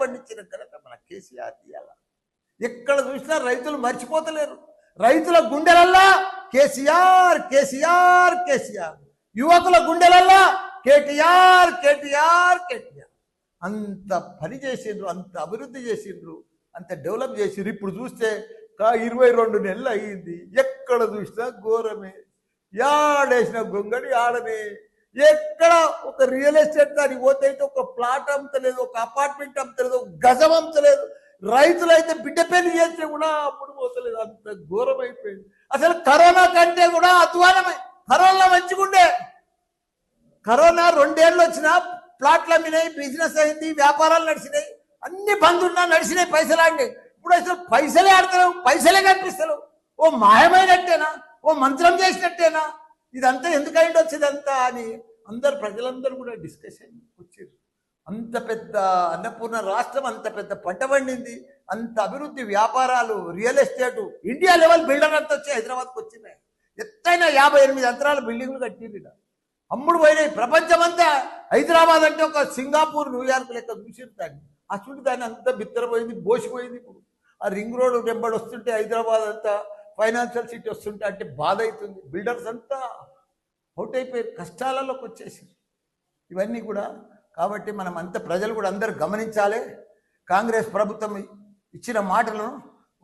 పండించిన ఘనత మన కేసీఆర్ తీయాల? ఎక్కడ చూసినా రైతులు మర్చిపోతలేరు. రైతుల గుండెలల్లా కేసీఆర్ కేసీఆర్ కేసీఆర్. యువకుల గుండెలల్లా కేటీఆర్ కేటీఆర్ కేటీఆర్. అంత పని చేసిండ్రు అంత అభివృద్ధి చేసిండ్రు అంత డెవలప్ చేసిండ్రు. ఇప్పుడు చూస్తే కా ఇరవై రెండు నెలలు అయ్యింది ఎక్కడ చూసినా ఘోరమే. యాడేసిన గొంగడి ఆడనే. ఎక్కడ ఒక రియల్ ఎస్టేట్ దానికి పోతే ఒక ప్లాట్ అమ్మతలేదు ఒక అపార్ట్మెంట్ అమ్మతలేదు ఒక గజం అమ్మతలేదు. రైతులైతే బిడ్డ పెళ్ళి చేస్తే కూడా అప్పుడు పోతలేదు. అంత ఘోరం అయిపోయింది. అసలు కరోనా కంటే కూడా అధ్వానమై. కరోనా మంచిగుండే. కరోనా రెండేళ్ళు వచ్చినా ప్లాట్లు అమ్మినాయి బిజినెస్ అయింది వ్యాపారాలు నడిచినాయి అన్ని బంధున్నా నడిచినాయి పైసలు ఆడినాయి. ఇప్పుడు అసలు పైసలే ఆడతలేవు పైసలే కనిపిస్తలేవు. ఓ మాయమైనట్టేనా? ఓ మంత్రం చేసినట్టేనా? ఇదంతా ఎందుకైంది వచ్చిందంతా అని అందరు ప్రజలందరూ కూడా డిస్కషన్ వచ్చారు. అంత పెద్ద అన్నపూర్ణ రాష్ట్రం అంత పెద్ద పంట పండింది అంత అభివృద్ధి వ్యాపారాలు real estate India level builder అంతా వచ్చి హైదరాబాద్కి వచ్చినాయి. ఎత్తైన యాభై ఎనిమిది అంతరాల బిల్డింగ్లు కట్టింది అమ్ముడు పోయినాయి. ప్రపంచమంతా హైదరాబాద్ అంటే ఒక సింగపూర్ న్యూయార్క్ లెక్క చూసిన దాన్ని. ఆ దాన్ని అంతా బిత్తరపోయింది బోసిపోయింది ఇప్పుడు. ఆ రింగ్ రోడ్ వెంబడి వస్తుంటే హైదరాబాద్ అంతా ఫైనాన్షియల్ సిటీ వస్తుంటే అంటే బాధ అవుతుంది. బిల్డర్స్ అంతా అవుట్ అయిపోయారు కష్టాలలోకి వచ్చేసి ఇవన్నీ కూడా కాబట్టి మనం అంత ప్రజలు కూడా అందరూ గమనించాలి. కాంగ్రెస్ ప్రభుత్వం ఇచ్చిన మాటలను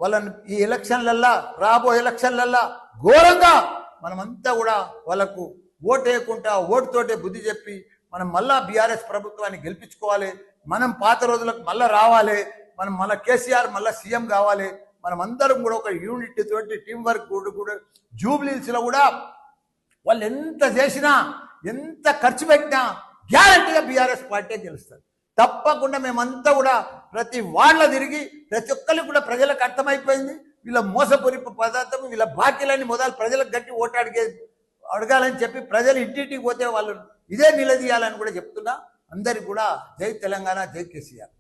వాళ్ళని ఈ ఎలక్షన్లల్లా రాబోయే ఎలక్షన్లల్లా ఘోరంగా మనమంతా కూడా వాళ్ళకు ఓటు వేయకుండా ఓటుతోటే బుద్ధి చెప్పి మనం మళ్ళా బీఆర్ఎస్ ప్రభుత్వాన్ని గెలిపించుకోవాలి. మనం పాత రోజులకు మళ్ళా రావాలి. మనం మళ్ళా కేసీఆర్ మళ్ళా సీఎం కావాలి. మనం అందరం కూడా ఒక యూనిట్ తోటి టీం వర్క్ కూడా కూడా జూబ్లీస్లో కూడా వాళ్ళు ఎంత చేసినా ఎంత ఖర్చు పెట్టినా గ్యారంటీగా బీఆర్ఎస్ పార్టీ గెలుస్తారు తప్పకుండా మేమంతా కూడా ప్రతి వాళ్ళ తిరిగి ప్రతి ఒక్కరికి కూడా ప్రజలకు అర్థమైపోయింది. వీళ్ళ మోసపూరిపు పదార్థం వీళ్ళ బాకీలని మొదలు ప్రజలకు గట్టి ఓటు అడిగే అడగాలని చెప్పి ప్రజలు ఇంటింటికి పోతే వాళ్ళు ఇదే నిలదీయాలని కూడా చెప్తున్నా. అందరికి కూడా జై తెలంగాణ జై కేసీఆర్.